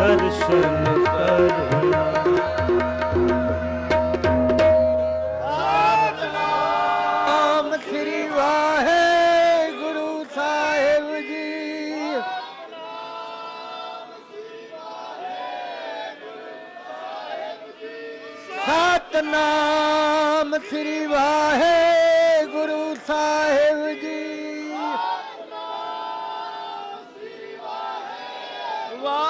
ਦਰਸ਼ਨ ਕਰਨਾ ਨਾਮ ਸ੍ਰੀ ਵਾਹਿਗੁਰੂ ਸਾਹਿਬ ਜੀ। ਸਤਨਾਮ ਸ੍ਰੀ ਵਾਹਿਗੁਰੂ ਸਾਹਿਬ ਜੀ। ਵਾਹਿਗੁਰੂ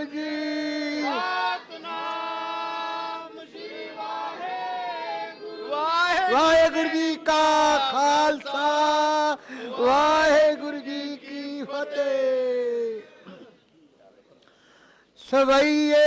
ਸਾਹਿਬ ਜੀ ਵਾਹਿਗੁਰੂ ਜੀ ਕਾ ਖਾਲਸਾ ਵਾਹਿਗੁਰੂ ਜੀ ਕੀ ਫਤਿਹ। ਸਵਈਏ